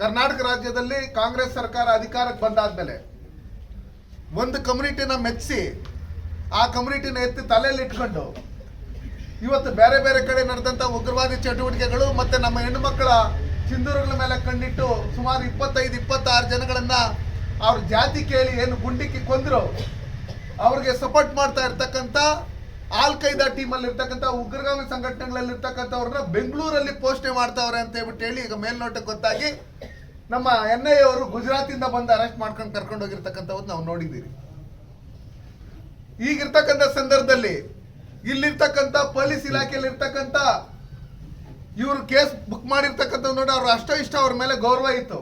ಕರ್ನಾಟಕ ರಾಜ್ಯದಲ್ಲಿ ಕಾಂಗ್ರೆಸ್ ಸರ್ಕಾರ ಅಧಿಕಾರಕ್ಕೆ ಬಂದಾದ್ಮೇಲೆ ಒಂದು ಕಮ್ಯುನಿಟಿನ ಮೆಚ್ಚಿಸಿ ಆ ಕಮ್ಯುನಿಟಿನ ಎತ್ತಿ ತಲೆಯಲ್ಲಿ ಇಟ್ಕೊಂಡು ಇವತ್ತು ಬೇರೆ ಬೇರೆ ಕಡೆ ನಡೆದಂಥ ಉಗ್ರವಾದಿ ಚಟುವಟಿಕೆಗಳು ಮತ್ತೆ ನಮ್ಮ ಹೆಣ್ಣು ಮಕ್ಕಳ ಸಿಂಧೂರುಗಳ ಮೇಲೆ ಕಣ್ಣಿಟ್ಟು ಸುಮಾರು ಇಪ್ಪತ್ತೈದು, ಇಪ್ಪತ್ತಾರು ಜನಗಳನ್ನು ಅವ್ರ ಜಾತಿ ಕೇಳಿ ಏನು ಗುಂಡಿಕ್ಕಿ ಕೊಂದರು, ಅವ್ರಿಗೆ ಸಪೋರ್ಟ್ ಮಾಡ್ತಾ ಇರ್ತಕ್ಕಂಥ ಆಲ್ ಖೈದಾ ಟೀಮಲ್ಲಿ ಇರ್ತಕ್ಕಂಥ ಉಗ್ರಗಾಮಿ ಸಂಘಟನೆಗಳಲ್ಲಿ ಇರ್ತಕ್ಕಂಥವ್ರನ್ನ ಬೆಂಗಳೂರಲ್ಲಿ ಪೋಷಣೆ ಮಾಡ್ತಾವ್ರೆ ಅಂತ ಹೇಳ್ಬಿಟ್ಟು ಹೇಳಿ ಈಗ ಮೇಲ್ನೋಟಕ್ಕೆ ಗೊತ್ತಾಗಿ ನಮ್ಮ ಎನ್ ಐ ಅವರು ಗುಜರಾತಿಂದ ಬಂದು ಅರೆಸ್ಟ್ ಮಾಡ್ಕೊಂಡು ಕರ್ಕೊಂಡು ಹೋಗಿರ್ತಕ್ಕಂಥವ್ರು ನಾವು ನೋಡಿದ್ದೀರಿ. ಈಗಿರ್ತಕ್ಕಂಥ ಸಂದರ್ಭದಲ್ಲಿ ಇಲ್ಲಿರ್ತಕ್ಕಂಥ ಪೊಲೀಸ್ ಇಲಾಖೆಯಲ್ಲಿ ಇರ್ತಕ್ಕಂಥ ಇವರು ಕೇಸ್ ಬುಕ್ ಮಾಡಿರ್ತಕ್ಕಂಥ ನೋಡಿ ಅವ್ರು ಅಷ್ಟೋ ಇಷ್ಟ ಅವ್ರ ಮೇಲೆ ಗೌರವ ಇತ್ತು.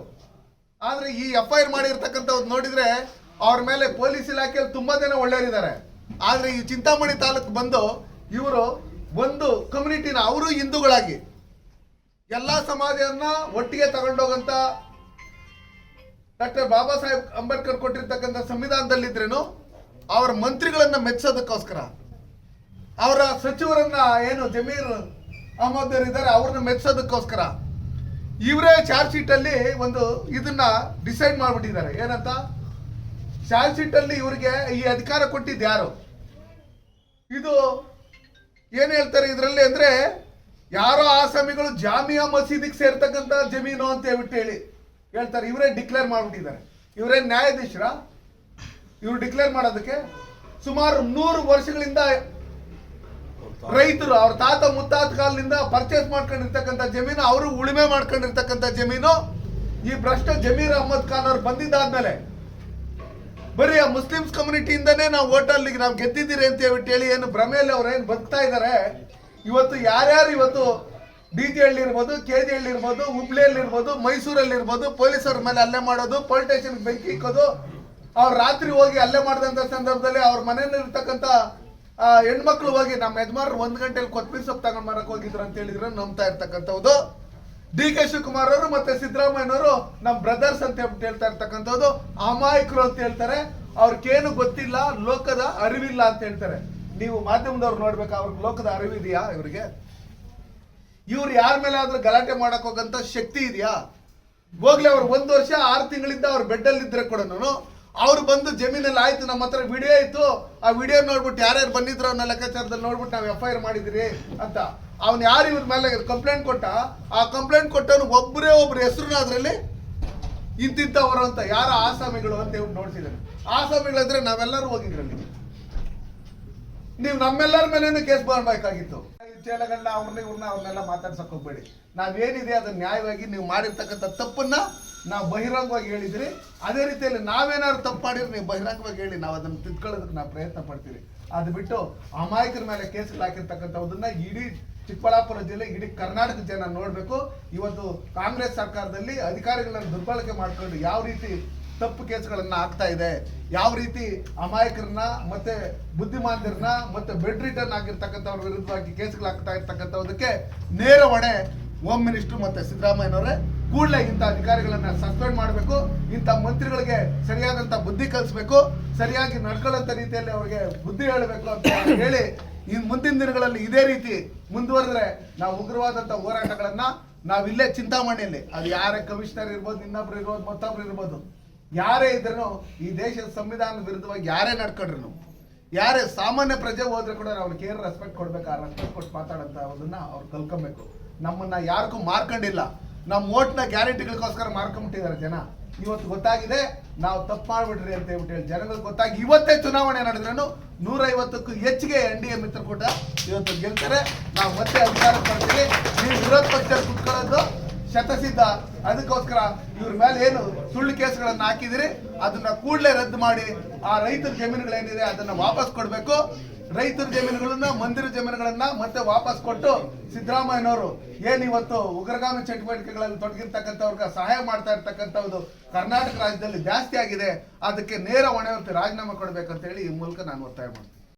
ಆದರೆ ಈ ಎಫ್ ಐ ಆರ್ ಮಾಡಿರ್ತಕ್ಕಂಥವ್ರು ನೋಡಿದ್ರೆ ಅವ್ರ ಮೇಲೆ ಪೊಲೀಸ್ ಇಲಾಖೆಯಲ್ಲಿ ತುಂಬಾ ಜನ ಒಳ್ಳೆಯವರಿದ್ದಾರೆ. ಆದರೆ ಈ ಚಿಂತಾಮಣಿ ತಾಲೂಕು ಬಂದು ಇವರು ಒಂದು ಕಮ್ಯುನಿಟಿನ ಅವರು ಹಿಂದೂಗಳಾಗಿ. ಎಲ್ಲಾ ಸಮಾಜವನ್ನು ಒಟ್ಟಿಗೆ ತಗೊಂಡೋಗಂತ ಡಾಕ್ಟರ್ ಬಾಬಾ ಸಾಹೇಬ್ ಅಂಬೇಡ್ಕರ್ ಕೊಟ್ಟಿರ್ತಕ್ಕಂಥ ಸಂವಿಧಾನದಲ್ಲಿದ್ರೇನು? ಅವರ ಮಂತ್ರಿಗಳನ್ನ ಮೆಚ್ಚೋದಕ್ಕೋಸ್ಕರ ಅವರ ಸಚಿವರನ್ನ ಏನು ಜಮೀರ್ ಅಹಮದ್ ಇದ್ದಾರೆ ಅವ್ರನ್ನ ಮೆಚ್ಚೋದಕ್ಕೋಸ್ಕರ ಇವರೇ ಚಾರ್ಜ್ ಶೀಟ್ ಅಲ್ಲಿ ಒಂದು ಇದನ್ನ ಡಿಸೈಡ್ ಮಾಡ್ಬಿಟ್ಟಿದ್ದಾರೆ. ಏನಂತ? ಚಾರ್ಜ್ ಶೀಟ್ ಅಲ್ಲಿ ಇವರಿಗೆ ಈ ಅಧಿಕಾರ ಕೊಟ್ಟಿದ್ದು ಯಾರು? ಇದು ಏನ್ ಹೇಳ್ತಾರೆ ಇದರಲ್ಲಿ ಅಂದ್ರೆ, ಯಾರೋ ಆಸಾಮಿಗಳು ಜಾಮಿಯಾ ಮಸೀದಿಗೆ ಸೇರ್ತಕ್ಕಂಥ ಜಮೀನು ಅಂತ ಹೇಳ್ಬಿಟ್ಟು ಹೇಳಿ. ಹೇಳ್ತಾರೆ, ಇವರೇ ಡಿಕ್ಲೇರ್ ಮಾಡ್ಬಿಟ್ಟಿದ್ದಾರೆ. ಇವರೇ ನ್ಯಾಯಾಧೀಶರ, ಇವ್ರು ಡಿಕ್ಲೇರ್ ಮಾಡೋದಕ್ಕೆ ಸುಮಾರು ನೂರು ವರ್ಷಗಳಿಂದ ರೈತರು, ಅವ್ರ ತಾತ ಮುತ್ತಾತ ಕಾಲದಿಂದ ಪರ್ಚೇಸ್ ಮಾಡ್ಕೊಂಡಿರ್ತಕ್ಕಂಥ ಜಮೀನು, ಅವರು ಉಳುಮೆ ಮಾಡ್ಕೊಂಡಿರ್ತಕ್ಕಂಥ ಜಮೀನು, ಈ ಭ್ರಷ್ಟ ಜಮೀರ್ ಅಹಮದ್ ಖಾನ್ ಅವ್ರು ಬಂದಿದ್ದಾದ್ಮೇಲೆ ಬರೀ ಆ ಮುಸ್ಲಿಮ್ಸ್ ಕಮ್ಯುನಿಟಿಯಿಂದನೇ ನಾವು ಓಟಲ್ಲಿಗೆ ನಾವು ಗೆದ್ದಿದ್ದೀರಿ ಅಂತ ಹೇಳ್ಬಿಟ್ಟು ಹೇಳಿ ಏನು ಭ್ರಮೆಯಲ್ಲಿ ಅವ್ರು ಏನು ಬದುಕ್ತಾ ಇದ್ದಾರೆ, ಇವತ್ತು ಯಾರ್ಯಾರು ಇವತ್ತು ಡಿ ಜಿ ಇರ್ಬೋದು ಕೆ ಜಿ ಹಳ್ಳಿ ಇರ್ಬೋದು ಹುಬ್ಳಿಯಲ್ಲಿ ಇರ್ಬೋದು ಮೈಸೂರಲ್ಲಿ ಇರ್ಬೋದು ಪೊಲೀಸರ ಮೇಲೆ ಹಲ್ಲೆ ಮಾಡೋದು ಪೊಲೀಸ್ ಸ್ಟೇಷನ್ ಬೆಂಕಿ ಇಕ್ಕೋದು ಅವ್ರು ರಾತ್ರಿ ಹೋಗಿ ಹಲ್ಲೆ ಮಾಡಿದಂಥ ಸಂದರ್ಭದಲ್ಲಿ ಅವ್ರ ಮನೆಯಲ್ಲಿ ಇರ್ತಕ್ಕಂಥ ಆ, ಹೆಣ್ಮಕ್ಳು ಹೋಗಿ ನಮ್ಮ ಯಜಮಾನ್ರು ಒಂದು ಗಂಟೆಲಿ ಕೊತ್ಮೀರಿ ಸೊಪ್ಪು ತಗೊಂಡ್ ಮಾರಕ್ ಹೋಗಿದ್ರು ಅಂತ ಹೇಳಿದ್ರೆ ನಂಬ್ತಾ ಇರ್ತಕ್ಕಂಥದ್ದು ಡಿ ಕೆ ಶಿವಕುಮಾರ್ ಅವರು ಮತ್ತೆ ಸಿದ್ದರಾಮಯ್ಯನವರು ನಮ್ಮ ಬ್ರದರ್ಸ್ ಅಂತ ಹೇಳ್ಬಿಟ್ಟು ಹೇಳ್ತಾ ಇರ್ತಕ್ಕಂಥದ್ದು ಅಮಾಯಕರು ಅಂತ ಹೇಳ್ತಾರೆ. ಅವ್ರಿಗೇನು ಗೊತ್ತಿಲ್ಲ ಲೋಕದ ಅರಿವಿಲ್ಲ ಅಂತ ಹೇಳ್ತಾರೆ. ನೀವು ಮಾಧ್ಯಮದವ್ರು ನೋಡ್ಬೇಕು ಅವ್ರಿಗೆ ಲೋಕದ ಅರಿವಿದೆಯಾ ಇವರಿಗೆ? ಇವ್ರು ಯಾರ ಮೇಲೆ ಆದ್ರೂ ಗಲಾಟೆ ಮಾಡಕ್ ಹೋಗಂತ ಶಕ್ತಿ ಇದೆಯಾ? ಹೋಗ್ಲಿ ಅವ್ರು ಒಂದು ವರ್ಷ, ಆರು ತಿಂಗಳಿಂದ ಅವ್ರ ಬೆಡ್ಡಲ್ಲಿ ಇದ್ರೆ ಕೂಡ ಅವ್ರು ಬಂದು ಜಮೀನಲ್ಲಿ ಆಯ್ತು, ನಮ್ಮ ಹತ್ರ ವಿಡಿಯೋ ಇತ್ತು. ಆ ವಿಡಿಯೋ ನೋಡ್ಬಿಟ್ಟು ಯಾರ್ಯಾರು ಬಂದಿದ್ರು ಅನ್ನೋ ಲೆಕ್ಕಾಚಾರದಲ್ಲಿ ನೋಡ್ಬಿಟ್ಟು ನಾವು ಎಫ್ ಐ ಆರ್ ಮಾಡಿದಿರಿ ಅಂತ. ಅವ್ನು ಯಾರು ಇವ್ರ ಮೇಲೆ ಕಂಪ್ಲೇಂಟ್ ಕೊಟ್ಟ? ಆ ಕಂಪ್ಲೇಂಟ್ ಕೊಟ್ಟವನು ಒಬ್ಬರೇ ಒಬ್ರು ಹೆಸರು ಅದರಲ್ಲಿ ಇಂತಿದ್ದವರು ಅಂತ. ಯಾರ ಆಸಾಮಿಗಳು ಅಂತ ಹೇಳ್ಬಿಟ್ಟು ನೋಡ್ತಿದ್ದಾರೆ ಆಸಾಮಿಗಳಂದ್ರೆ ನಾವೆಲ್ಲರೂ ಹೋಗಿದ್ರಲ್ಲಿ. ನೀವು ನಮ್ಮೆಲ್ಲರ ಮೇಲೇನು ಕೇಸ್ ಮಾಡಬೇಕಾಗಿತ್ತು ಚೇಳಗಳನ್ನ ಅವ್ರನ್ನ ಇವ್ರನ್ನ ಅವ್ರನ್ನೆಲ್ಲ ಮಾತಾಡ್ಸಕ್ ಹೋಗ್ಬೇಡಿ. ನಾವೇನಿದೆ ಅದನ್ನ ನ್ಯಾಯವಾಗಿ ನೀವು ಮಾಡಿರ್ತಕ್ಕಂಥ ತಪ್ಪನ್ನ ನಾವು ಬಹಿರಂಗವಾಗಿ ಹೇಳಿದ್ರಿ. ಅದೇ ರೀತಿಯಲ್ಲಿ ನಾವೇನಾದ್ರು ತಪ್ಪು ಮಾಡಿದ್ರೆ ನೀವು ಬಹಿರಂಗವಾಗಿ ಹೇಳಿ ನಾವು ಅದನ್ನು ತಿದ್ಕೊಳ್ಳೋದಕ್ಕೆ ನಾವು ಪ್ರಯತ್ನ ಪಡ್ತೀವಿ. ಅದು ಬಿಟ್ಟು ಅಮಾಯಕರ ಮೇಲೆ ಕೇಸ್ಗಳು ಹಾಕಿರ್ತಕ್ಕಂಥದನ್ನ ಇಡೀ ಚಿಕ್ಕಬಳ್ಳಾಪುರ ಜಿಲ್ಲೆ, ಇಡೀ ಕರ್ನಾಟಕ ಜನ ನೋಡಬೇಕು. ಇವತ್ತು ಕಾಂಗ್ರೆಸ್ ಸರ್ಕಾರದಲ್ಲಿ ಅಧಿಕಾರಿಗಳನ್ನ ದುರ್ಬಳಕೆ ಮಾಡ್ಕೊಂಡು ಯಾವ ರೀತಿ ತಪ್ಪು ಕೇಸ್ಗಳನ್ನ ಆಗ್ತಾ ಇದೆ. ಯಾವ ರೀತಿ ಅಮಾಯಕರನ್ನ ಮತ್ತೆ ಬುದ್ಧಿಮಾನ್ಯರನ್ನ ಮತ್ತೆ ಬೆಡ್ ರಿಟರ್ನ್ ಆಗಿರ್ತಕ್ಕಂಥವ್ರ ವಿರುದ್ಧವಾಗಿ ಕೇಸ್ಗಳು ಆಗ್ತಾ ಇರ್ತಕ್ಕಂಥದಕ್ಕೆ ನೇರ ಹೊಣೆ ಹೋಮ್ ಮಿನಿಸ್ಟರ್ ಮತ್ತೆ ಸಿದ್ದರಾಮಯ್ಯನವರೇ. ಕೂಡಲೇ ಇಂಥ ಅಧಿಕಾರಿಗಳನ್ನ ಸಸ್ಪೆಂಡ್ ಮಾಡಬೇಕು. ಇಂಥ ಮಂತ್ರಿಗಳಿಗೆ ಸರಿಯಾದಂಥ ಬುದ್ಧಿ ಕಲಿಸ್ಬೇಕು. ಸರಿಯಾಗಿ ನಡ್ಕೊಳ್ಳೋಂಥ ರೀತಿಯಲ್ಲಿ ಅವರಿಗೆ ಬುದ್ಧಿ ಹೇಳಬೇಕು ಅಂತ ಹೇಳಿ ಇನ್ ಮುಂದಿನ ದಿನಗಳಲ್ಲಿ ಇದೇ ರೀತಿ ಮುಂದುವರೆದ್ರೆ ನಾವು ಉಗ್ರವಾದಂಥ ಹೋರಾಟಗಳನ್ನ ನಾವಿಲ್ಲೇ ಚಿಂತಾಮಣಿಯಲ್ಲಿ. ಅದು ಯಾರೇ ಕಮಿಷನರ್ ಇರ್ಬೋದು, ಇನ್ನೊಬ್ರು ಇರ್ಬೋದು, ಮತ್ತೊಬ್ರು ಇರ್ಬೋದು. ಯಾರೇ ಇದ್ರೂ ಈ ದೇಶದ ಸಂವಿಧಾನದ ವಿರುದ್ಧವಾಗಿ ಯಾರೇ ನಡ್ಕೊಂಡ್ರು ಯಾರೇ ಸಾಮಾನ್ಯ ಪ್ರಜೆ ಹೋದ್ರೆ ಕೂಡ ಅವ್ರಿಗೆ ಕೇರ್ ರೆಸ್ಪೆಕ್ಟ್ ಕೊಡ್ಬೇಕು, ಆ ರೆಸ್ಪೆಕ್ಟ್ ಕೊಟ್ಟು ಮಾತಾಡೋಂಥ ಅದನ್ನ ಅವ್ರು ಕಲ್ಕೊಬೇಕು ನಮ್ಮನ್ನ ಯಾರಿಗೂ ಮಾರ್ಕೊಂಡಿಲ್ಲ. ನಮ್ಮ ಓಟ್ನ ಗ್ಯಾರಂಟಿಗಳಿಗೋಸ್ಕರ ಮಾರ್ಕೊಂಬಿಟ್ಟಿದ್ದಾರೆ ಜನ. ಇವತ್ತು ಗೊತ್ತಾಗಿದೆ, ನಾವು ತಪ್ಪು ಮಾಡ್ಬಿಡ್ರಿ ಅಂತ ಹೇಳ್ಬಿಟ್ಟು ಹೇಳಿ. ಜನಗಳಿಗೆ ಗೊತ್ತಾಗಿ ಇವತ್ತೇ ಚುನಾವಣೆ ನಡೆದ್ರೂ ನೂರೈವತ್ತಕ್ಕೂ ಹೆಚ್ಚಿಗೆ ಎನ್ ಡಿ ಎ ಮಿತ್ರಕೂಟ ಇವತ್ತು ಗೆಲ್ತಾರೆ. ನಾವು ಮತ್ತೆ ಅಧಿಕಾರ ಬರ್ತೀವಿ. ನೀವು ವಿರೋಧ ಪಕ್ಷ ಕುತ್ಕೊಳ್ಳೋದು ಶತಸಿದ್ಧ. ಅದಕ್ಕೋಸ್ಕರ ಇವ್ರ ಮೇಲೆ ಏನು ಸುಳ್ಳು ಕೇಸ್ಗಳನ್ನ ಹಾಕಿದಿರಿ, ಅದನ್ನ ಕೂಡಲೇ ರದ್ದು ಮಾಡಿ. ಆ ರೈತರ ಜಮೀನುಗಳೇನಿದೆ ಅದನ್ನ ವಾಪಸ್ ಕೊಡಬೇಕು. ರೈತರ ಜಮೀನುಗಳನ್ನ, ಮಂದಿರ ಜಮೀನುಗಳನ್ನ ಮತ್ತೆ ವಾಪಸ್ ಕೊಟ್ಟು ಸಿದ್ದರಾಮಯ್ಯನವರು ಏನಿವತ್ತು ಉಗ್ರಗಾಮಿ ಚಟುವಟಿಕೆಗಳಲ್ಲಿ ತೊಡಗಿರ್ತಕ್ಕಂಥವ್ರಿಗೆ ಸಹಾಯ ಮಾಡ್ತಾ ಇರ್ತಕ್ಕಂಥದ್ದು ಕರ್ನಾಟಕ ರಾಜ್ಯದಲ್ಲಿ ಜಾಸ್ತಿ ಆಗಿದೆ, ಅದಕ್ಕೆ ನೇರ ಹೊಣೆ ರಾಜೀನಾಮೆ ಕೊಡಬೇಕಂತ ಹೇಳಿ ಈ ಮೂಲಕ ನಾನು ಒತ್ತಾಯ ಮಾಡ್ತೀನಿ.